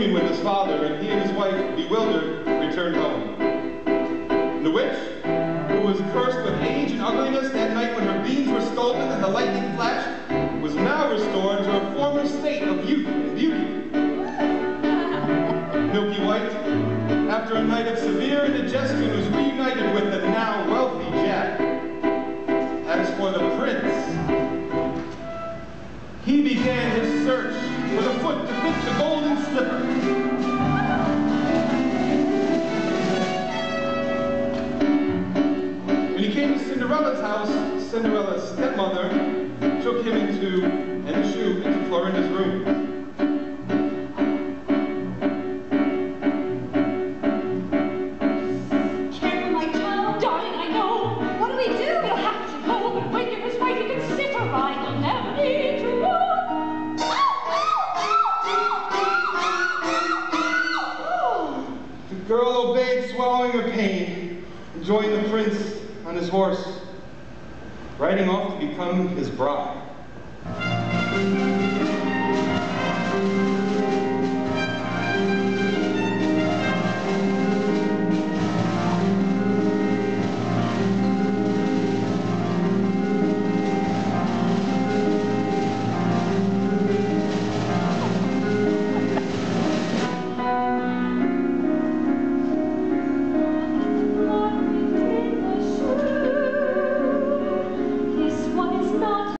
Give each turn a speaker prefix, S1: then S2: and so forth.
S1: union with his father, and he and his wife, bewildered, returned home. The witch, who was cursed with age and ugliness that night when her beans were stolen and the lightning flashed, was now restored to her former state of youth and beauty. Milky White, after a night of severe indigestion, was reunited with the Cinderella's house, Cinderella's stepmother took him into, and the shoe, into Florinda's room.
S2: Careful, my child, darling, I know. What do we do? We'll have to go, but when you're as right, you can sit or ride. You'll never need to run. Oh,
S1: The girl obeyed, swallowing her pain, and joined the prince on his horse, riding off to become his bride.